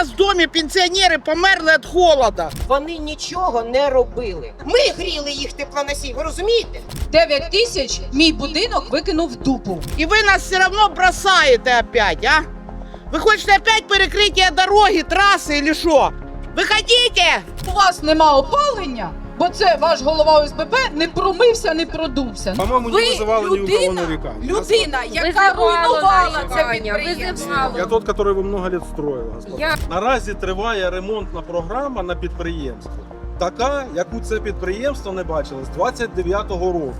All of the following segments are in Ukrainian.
нас в домі пенсіонери померли від холода. Вони нічого не робили. Ми гріли їх теплоносій, ви розумієте? 9 тисяч мій будинок викинув в дупу. І ви нас все одно бросаєте опять, а? Ви хочете опять перекриття дороги, траси или що? Виходіть! У вас нема опалення, бо це ваш голова ОСББ не промився, не продувся. По-моему, не Ви вызывали ни у кого людина, нареканий. людина, яка Визивала руйнувала це нарікання, підприємство. визивала. Я тот, который его много лет строил. господа. Я- Наразі триває ремонтна програма на підприємстві. Така, яку це підприємство не бачило з 29-го року,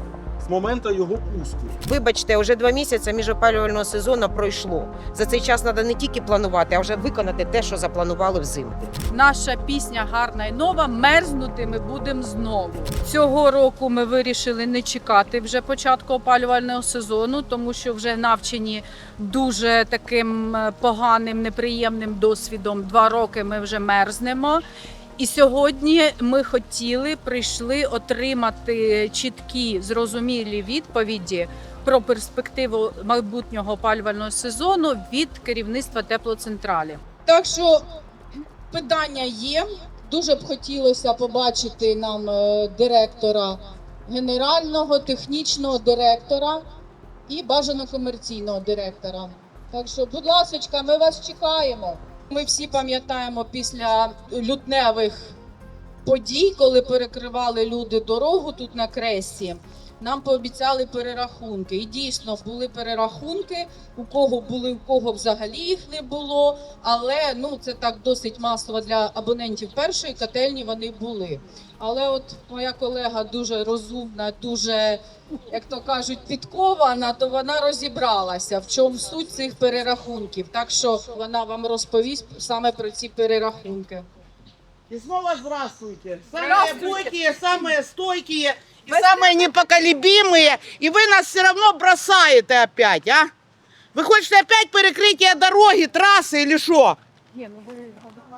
з моменту його пуску. Вибачте, вже два місяці між опалювального сезону пройшло. За цей час треба не тільки планувати, а вже виконати те, що запланували взимку. Наша пісня гарна і нова. Мерзнути ми будемо знову. Цього року ми вирішили не чекати вже початку опалювального сезону, тому що вже навчені дуже таким поганим, неприємним досвідом. Два роки ми вже мерзнемо. І сьогодні ми хотіли, прийшли отримати чіткі, зрозумілі відповіді про перспективу майбутнього опалювального сезону від керівництва теплоцентралі. Так що питання є. Дуже б хотілося побачити нам е, директора генерального, технічного директора і бажано комерційного директора. Так що, будь ласка, ми вас чекаємо. Ми всі пам'ятаємо після лютневих подій, коли перекривали люди дорогу тут на кресті. Нам пообіцяли перерахунки. І дійсно були перерахунки. У кого були, у кого взагалі їх не було. Але ну це так досить масово для абонентів першої котельні вони були. Але от моя колега дуже розумна, дуже, як то кажуть, підкована, то вона розібралася, в чому суть цих перерахунків. Так що вона вам розповість саме про ці перерахунки. И снова здравствуйте. Самые Здравствуйте. бойкие, самые стойкие и самые непоколебимые. И вы нас все равно бросаете опять, а? Вы хочете опять перекрытие дороги, трассы или что?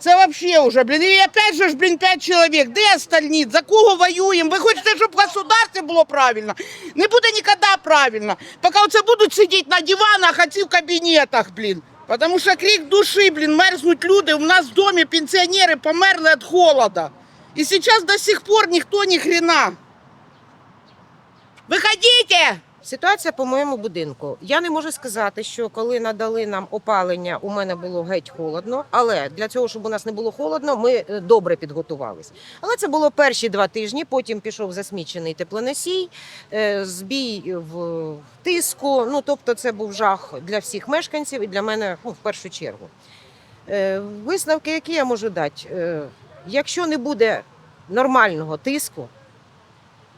Це вообще уже, блін, і опять же ж, блін, п'ять чоловік. Де остальні? За кого воюємо? Ви хочете, щоб в государстві було правильно? Не буде ніколи правильно. Поки оце будуть сидіти на диванах, а ці в кабінетах, блін. Потому що крик душі, блін, мерзнуть люди. У нас в домі пенсіонери померли від холода. І зараз до сих пор ніхто ні хрена. Виходите! Ситуація по моєму будинку. Я не можу сказати, що коли надали нам опалення, у мене було геть холодно. Але для цього, щоб у нас не було холодно, ми е, добре підготувались. Але це було перші два тижні. Потім пішов засмічений теплоносій, е, збій в тиску. Ну тобто, це був жах для всіх мешканців і для мене ну, в першу чергу. Е, Висновки, які я можу дати, якщо не буде нормального тиску.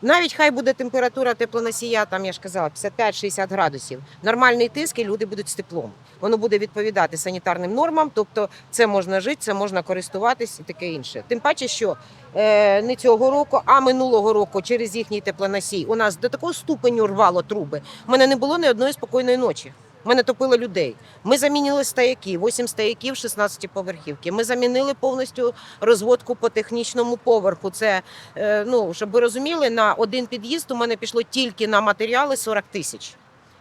Навіть хай буде температура теплоносія, там я ж казала, 55-60 градусів. Нормальний тиск і люди будуть з теплом. Воно буде відповідати санітарним нормам, тобто це можна жити, це можна користуватись і таке інше. Тим паче, що е, не цього року, а минулого року через їхній теплоносій у нас до такого ступеню рвало труби. У мене не було ні одної спокійної ночі. Ми не топили людей. Ми замінили стояки, 8 стояків, 16 поверхівки. Ми замінили повністю розводку по технічному поверху. Це Е, ну, щоб ви розуміли, на один під'їзд у мене пішло тільки на матеріали 40 тисяч.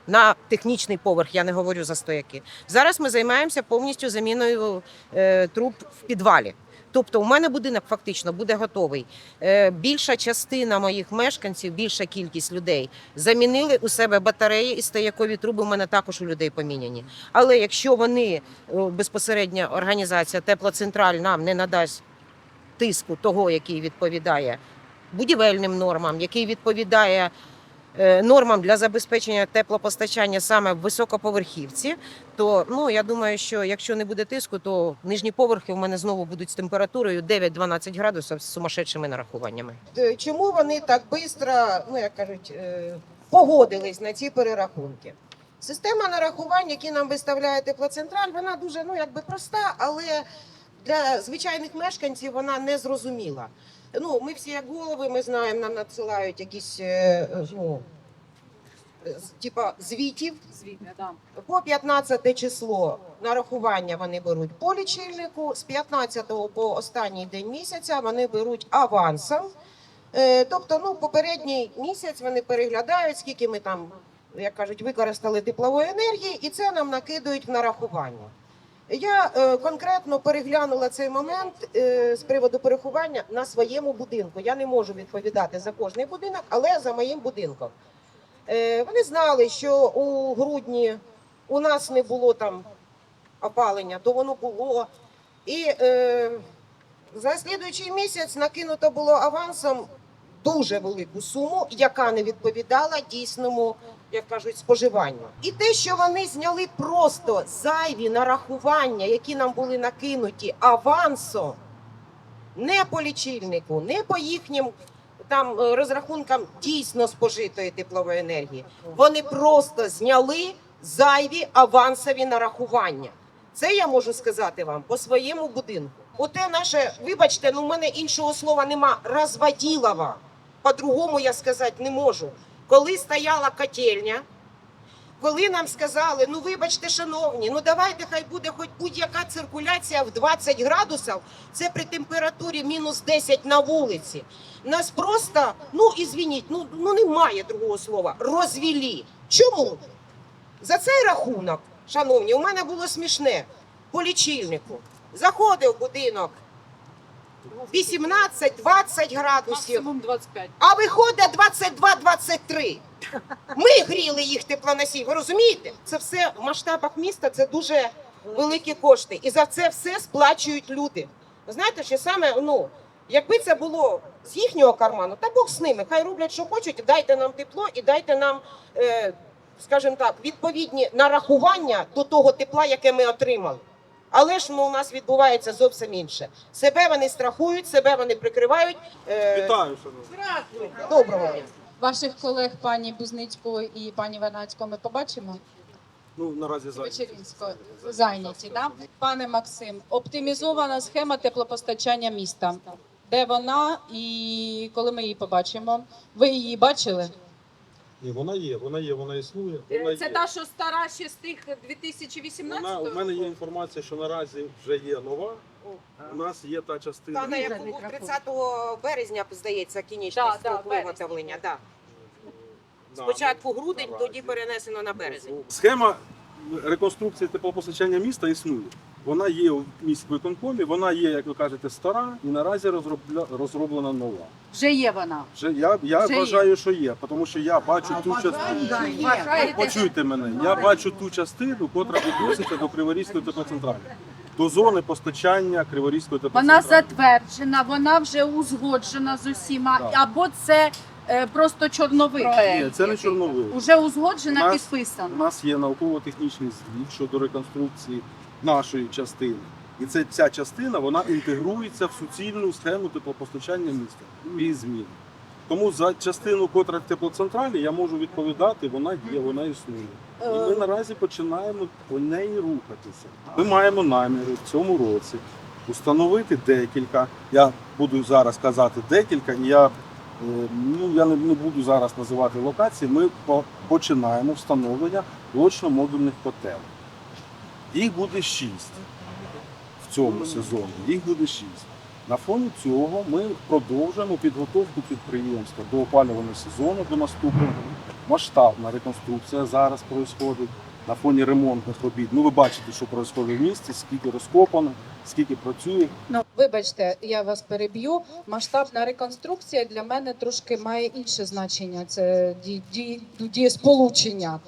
На технічний поверх, я не говорю за стояки. Зараз ми займаємося повністю заміною е, труб в підвалі. Тобто, у мене будинок фактично буде готовий. Е, більша частина моїх мешканців, більша кількість людей замінили у себе батареї і стоякові труби. У мене також у людей поміняні. Але якщо вони е, безпосередньо організація Теплоцентраль нам не надасть тиску того, який відповідає будівельним нормам, який відповідає нормам для забезпечення теплопостачання саме в високоповерхівці, то ну я думаю, що якщо не буде тиску, то нижні поверхи в мене знову будуть з температурою 9-12 градусів з сумасшедшими нарахуваннями. Е, Чому вони так швидко, ну як кажуть, е, погодились на ці перерахунки? Система нарахувань, які нам виставляє теплоцентраль, вона дуже ну якби проста, але для звичайних мешканців вона не зрозуміла. Ну, ми всі як голови, ми знаємо, нам надсилають якісь е, ну, е, типа звітів. По 15 число нарахування вони беруть по лічильнику, з 15 по останній день місяця вони беруть авансом. Е, Тобто, ну, попередній місяць вони переглядають, скільки ми там, як кажуть, використали теплової енергії, і це нам накидують в нарахування. Я е, конкретно переглянула цей момент е, з приводу переховання на своєму будинку. Я не можу відповідати за кожний будинок, але за моїм будинком. Е, вони знали, що у грудні у нас не було там опалення, то воно було. І е, за слідуючий місяць накинуто було авансом дуже велику суму, яка не відповідала дійсному, як кажуть, споживанню. І те, що вони зняли просто зайві нарахування, які нам були накинуті авансом, не по лічильнику, не по їхнім там е, розрахункам дійсно спожитої теплової енергії. Вони просто зняли зайві авансові нарахування. Це я можу сказати вам по своєму будинку. Оте наше, вибачте, ну в мене іншого слова нема. Розводілова. По-другому я сказати не можу. Коли стояла котельня, коли нам сказали, ну вибачте, шановні, ну давайте хай буде хоч будь-яка циркуляція в 20 градусів, це при температурі мінус 10 на вулиці. Нас просто, ну ізвініть, ну, ну немає другого слова, розвілі. Чому? За цей рахунок, шановні, у мене було смішне по лічильнику. Заходив будинок 18-20 градусів, Максимум 25. а виходить 22-23. Ми гріли їх теплоносій. Ви розумієте? Це все в масштабах міста, це дуже великі кошти. І за це все сплачують люди. Ви знаєте, що саме, ну, якби це було з їхнього карману, та Бог з ними, хай роблять, що хочуть, дайте нам тепло і дайте нам, е, скажімо так, відповідні нарахування до того тепла, яке ми отримали. Але ж ну, у нас відбувається зовсім інше. Себе вони страхують, себе вони прикривають. Е, Вітаю, шановні. Доброго. Ваших колег пані Бузницького і пані Ванацького ми побачимо. Ну, наразі. Вечеринського зайняті. Да? Пане Максим, оптимізована схема теплопостачання міста. Де вона і коли ми її побачимо? Ви її бачили? Ні, вона є, вона є, вона існує. Вона Це є. та, що стара ще з тих 2018 Вона, у мене є інформація, що наразі вже є нова. У нас є та частина. Та на яку був 30 березня, здається, кінечний Да, да, строк березня. виготовлення. Да. Да, Спочатку ну, грудень, наразі. тоді перенесено на березень. Схема реконструкції теплопостачання міста існує. Вона є у міськвиконкомі, вона є, як ви кажете, стара і наразі розробля... розроблена нова. вже є вона. Вже я, я Вже є. вважаю, що є, тому що я бачу ту частину. Вважаєте? Почуйте мене, я бачу ту частину, котра відноситься до Криворізької теплоцентралі, до зони постачання Криворізької Вона затверджена, вона вже узгоджена з усіма, Так. або це е, просто чорновик. Ні, це не чорновий. Уже узгоджена, нас- У нас є науково-технічний звіт щодо реконструкції нашої частини. І це ця частина вона інтегрується в суцільну схему теплопостачання міста без змін. Тому за частину, котра в теплоцентралі, я можу відповідати, вона є, вона існує. І ми наразі починаємо по неї рухатися. Ми маємо наміри в цьому році установити декілька. Я буду зараз казати декілька, і я, е, ну, я не, не буду зараз називати локації. Ми починаємо встановлення блочно-модульних котелів. Їх буде шість в цьому сезоні. Їх буде шість. На фоні цього ми продовжуємо підготовку підприємства до опалювального сезону до наступного. Масштабна реконструкція зараз відбувається на фоні ремонтних робіт. Ну ви бачите, що відбувається в місті, скільки розкопано, скільки працює. Ну, вибачте, я вас переб'ю. Масштабна реконструкція для мене трошки має інше значення. Це ді, ді, дієсполучення.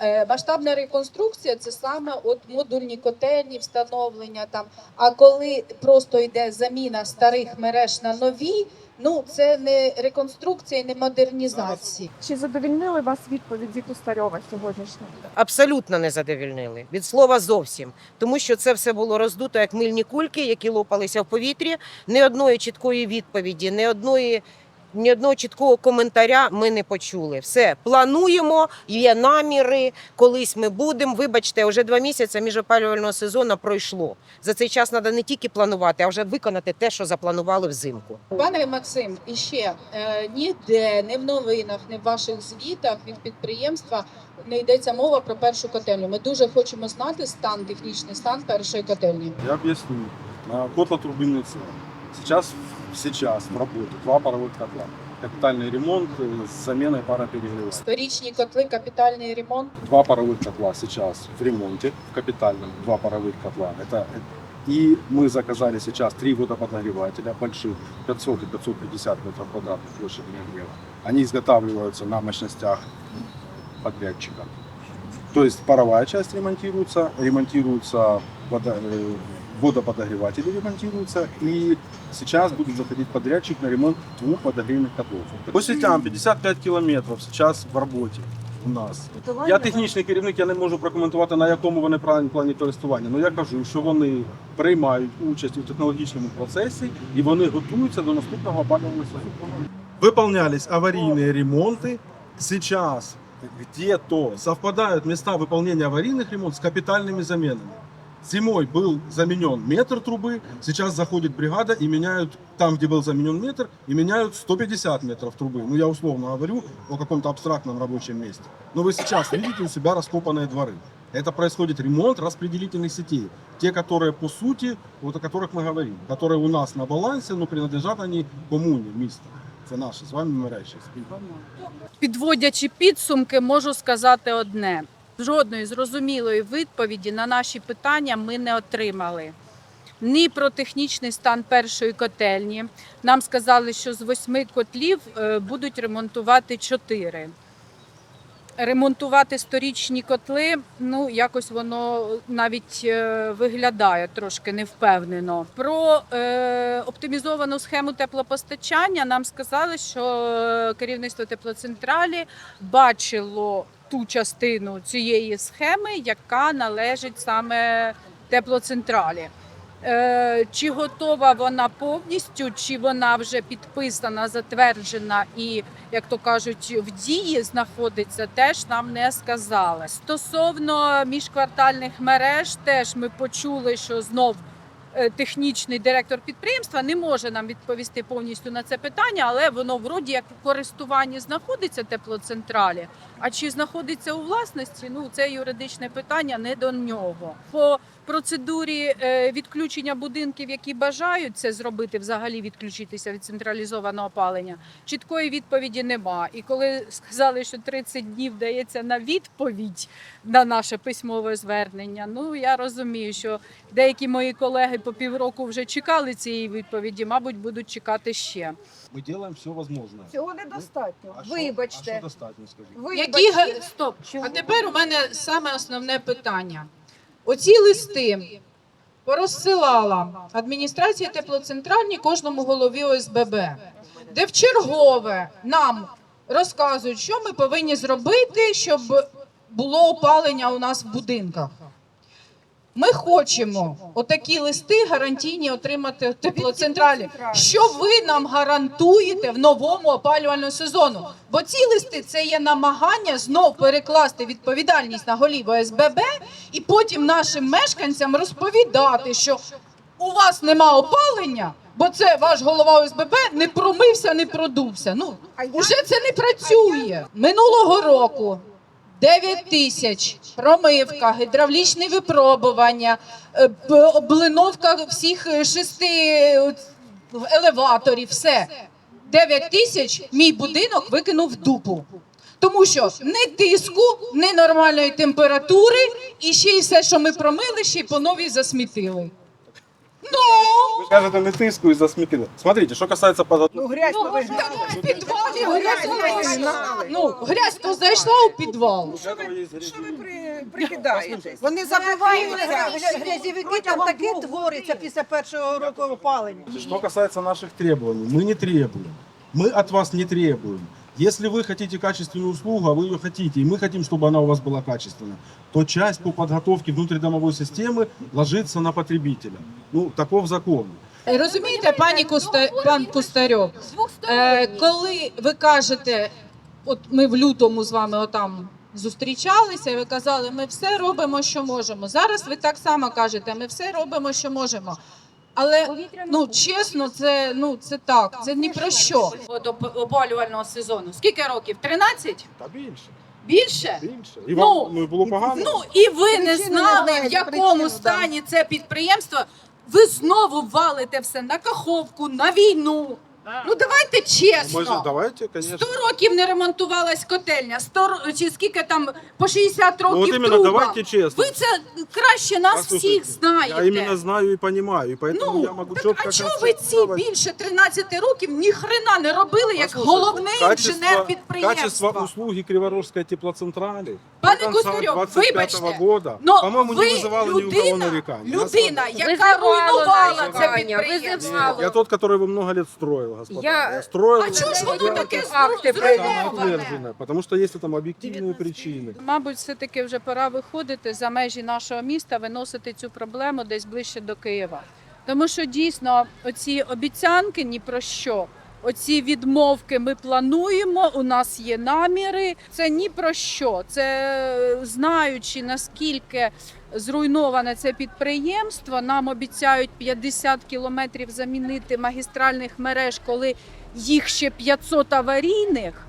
Е, масштабна реконструкція це саме от модульні котельні, встановлення там. А коли просто йде заміна старих мереж на нові, ну це не реконструкція, не модернізація. Чи задовільнили вас відповіді Кустарьова сьогоднішня? Абсолютно не задовільнили. Від слова зовсім. Тому що це все було роздуто як мильні кульки, які лопалися в повітрі. Ні одної чіткої відповіді, ні одної. Ні одного чіткого коментаря ми не почули. Все плануємо, є наміри. Колись ми будемо. Вибачте, вже два місяці міжопалювального сезону пройшло. За цей час треба не тільки планувати, а вже виконати те, що запланували взимку. Пане Максим, і ще е, ніде, не в новинах, не в ваших звітах від підприємства не йдеться мова про першу котельню. Ми дуже хочемо знати стан, технічний стан першої котельні. Я объясню. На котлотурбинный цех. Сейчас, сейчас в работе два паровых котла. капитальный ремонт э, с заменой пароперегревателя. Сторічні котли, капітальний ремонт. Два паровых котла сейчас в ремонте, в капитальном, два паровых котла. Это, и мы заказали сейчас три водоподогревателя больших, 500 и 550 метров квадратных площади нагрева. Они изготавливаются на мощностях подрядчика. То есть паровая часть ремонтируется, ремонтируются водо- э, водоподогреватели ремонтируются, и сейчас будет заходить подрядчик на ремонт двух подогревных котлов. По сетям 55 километров сейчас в работе у нас. Я технічний керівник, я не можу прокоментувати на якому вони правильному плані користування. Ну я кажу, що вони приймають участь у технологічному процесі і вони готуються до наступного опалювального сезону. Выполнялись аварийные ремонты. Сейчас где-то совпадают места выполнения аварийных ремонтов с капитальными заменами. Зимой был заменен метр трубы, сейчас заходит бригада и меняют там, где был заменен метр, и меняют 150 метров трубы. Ну, я условно говорю о каком-то абстрактном рабочем месте. Но вы сейчас видите у себя раскопанные дворы. Это происходит ремонт распределительных сетей. Те, которые по сути, вот о которых мы говорим, которые у нас на балансе, но принадлежат они коммуне, место. Это наши, с вами мирящие Підводячи підсумки, можу сказати одне: жодної зрозумілої відповіді на наші питання ми не отримали. Ні про технічний стан першої котельні. Нам сказали, що з восьми котлів е, будуть ремонтувати чотири. Ремонтувати сторічні котли, ну якось воно навіть е, виглядає трошки невпевнено. Про е, оптимізовану схему теплопостачання нам сказали, що е, керівництво теплоцентралі бачило ту частину цієї схеми, яка належить саме теплоцентралі. Е, Чи готова вона повністю, чи вона вже підписана, затверджена і, як то кажуть, в дії знаходиться, теж нам не сказали. Стосовно міжквартальних мереж, теж ми почули, що знов технічний директор підприємства не може нам відповісти повністю на це питання, але воно вроді як в користуванні знаходиться теплоцентралі. А чи знаходиться у власності? Ну це юридичне питання не до нього. По процедурі е, відключення будинків, які бажають це зробити, взагалі відключитися від централізованого опалення. Чіткої відповіді нема. І коли сказали, що 30 днів дається на відповідь на наше письмове звернення, ну я розумію, що деякі мої колеги по півроку вже чекали цієї відповіді, мабуть, будуть чекати ще. Мы делаем все возможное. Цього недостатньо. А що- Вибачте. А що достатньо, скажіть? Вибачте. Які стоп? Чому? А тепер у мене саме основне питання. Оці листи порозсилала адміністрація теплоцентральні кожному голові ОСББ, де в чергове нам розказують, що ми повинні зробити, щоб було опалення у нас в будинках. Ми хочемо отакі листи гарантійні отримати в теплоцентралі. Що ви нам гарантуєте в новому опалювальному сезону? Бо ці листи це є намагання знов перекласти відповідальність на голів ОСББ і потім нашим мешканцям розповідати, що у вас нема опалення, бо це ваш голова ОСББ не промився, не продувся. Ну уже це не працює. Минулого року 9 тисяч, промивка, гідравлічне випробування, е, облиновка всіх е, шести е, елеваторів, все. 9 тисяч мій будинок викинув в дупу. Тому що ні тиску, ні нормальної температури, і ще й все, що ми промили, ще й по новій засмітили. Ну, Вы скажете, не тиску и засметили. Смотрите, что касается подготовки. Ну, грязь ну, повинна. в підвалі грязь Грязь зайшла. Ну, грязь то зайшла у підвал. Для этого есть Що ви грязевик. при- прикидаєтесь? Вони забиваються. Грязевики там таке твориться після першого року опалення. Что касается наших требований, мы не требуем. Мы от вас не требуем. Если вы хотите качественную услугу, а вы ее хотите, и мы хотим, чтобы она у вас была качественная, то часть по подготовке внутридомовой системы ложится на потребителя. Ну, таков закон. Розумієте, пані Куста... пан Кустарьов, е, коли ви кажете, от ми в лютому з вами отам зустрічалися, і ви казали, ми все робимо, що можемо. Зараз ви так само кажете, ми все робимо, що можемо. Але ну чесно, це ну це так, це ні про що. До опалювального сезону. Скільки років? 13? Та більше, Більше? більше. І Ну, вам ну, було погано? Ну і ви не Причину знали, в якому причину, стані це підприємство. Ви знову валите все на каховку, на війну. Ну давайте чесно. Може, давайте, звісно. 100 років не ремонтувалась котельня, 100 ро- чи скільки там по 60 Ну, років от іменно, труба. давайте чесно. Ви це краще нас Послушайте, всіх знаєте. Я іменно знаю і розумію, і поэтому Ну, я можу так, а чого ви ці констатувати. більше 13 років ніхрена не робили, як головний качество- інженер Качество підприємства? услуги Криворожской теплоцентрали Пане до конца Кустарьов, 25 вибачте, года, Но по-моему, ви не вызывало ни у кого людина, нареканий. людина, Я яка руйнувала це нарікання, підприємство. визивало. Я тот, который его много лет строил, господа. Я- Я строил. А чого ж воно таке Факти зруйноване? Самоотверженно, потому что есть там объективные причины. Мабуть, все-таки вже пора виходити за межі нашого міста, виносити цю проблему десь ближче до Києва. Тому що дійсно оці обіцянки ні про що. Оці відмовки ми плануємо, у нас є наміри. Це ні про що. Це знаючи наскільки зруйноване це підприємство, нам обіцяють 50 кілометрів замінити магістральних мереж, коли їх ще 500 аварійних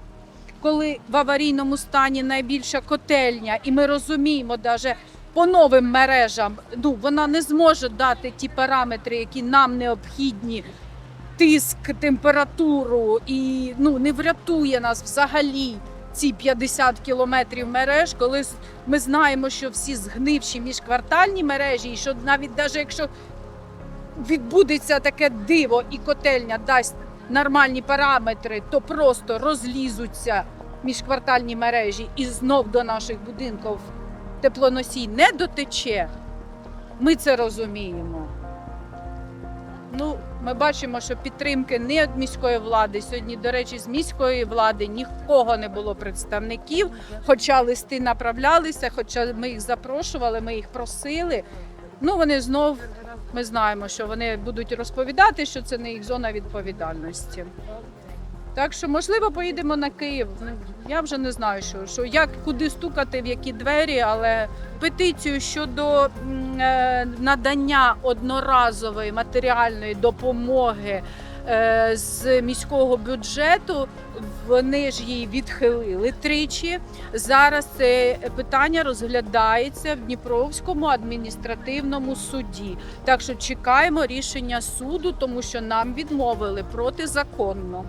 коли в аварійному стані найбільша котельня, і ми розуміємо, навіть по новим мережам, ну вона не зможе дати ті параметри, які нам необхідні. Тиск, температуру і ну не врятує нас взагалі ці 50 кілометрів мереж, коли ми знаємо, що всі згнивші міжквартальні мережі, і що навіть навіть якщо відбудеться таке диво і котельня дасть нормальні параметри, то просто розлізуться міжквартальні мережі і знов до наших будинків теплоносій не дотече. Ми це розуміємо. Ну, ми бачимо, що підтримки не від міської влади. Сьогодні, до речі, з міської влади нікого не було представників, хоча листи направлялися, хоча ми їх запрошували, ми їх просили. Ну, вони знов ми знаємо, що вони будуть розповідати, що це не їх зона відповідальності. Так що, можливо, поїдемо на Київ. Ну, Я вже не знаю, що, що як куди стукати, в які двері, але петицію щодо е, надання одноразової матеріальної допомоги е, з міського бюджету. Вони ж її відхилили тричі. Зараз це питання розглядається в Дніпровському адміністративному суді. Так що чекаємо рішення суду, тому що нам відмовили протизаконно.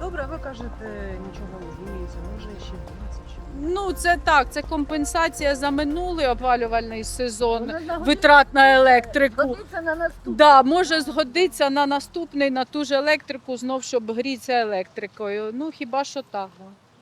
Добре, ви кажете, нічого не змінюється, може ще 20 чи Ну це так, це компенсація за минулий опалювальний сезон. Витрат на електрику. на наступний. Да, може згодиться на наступний на ту ж електрику, знов щоб грітися електрикою. Ну хіба що так.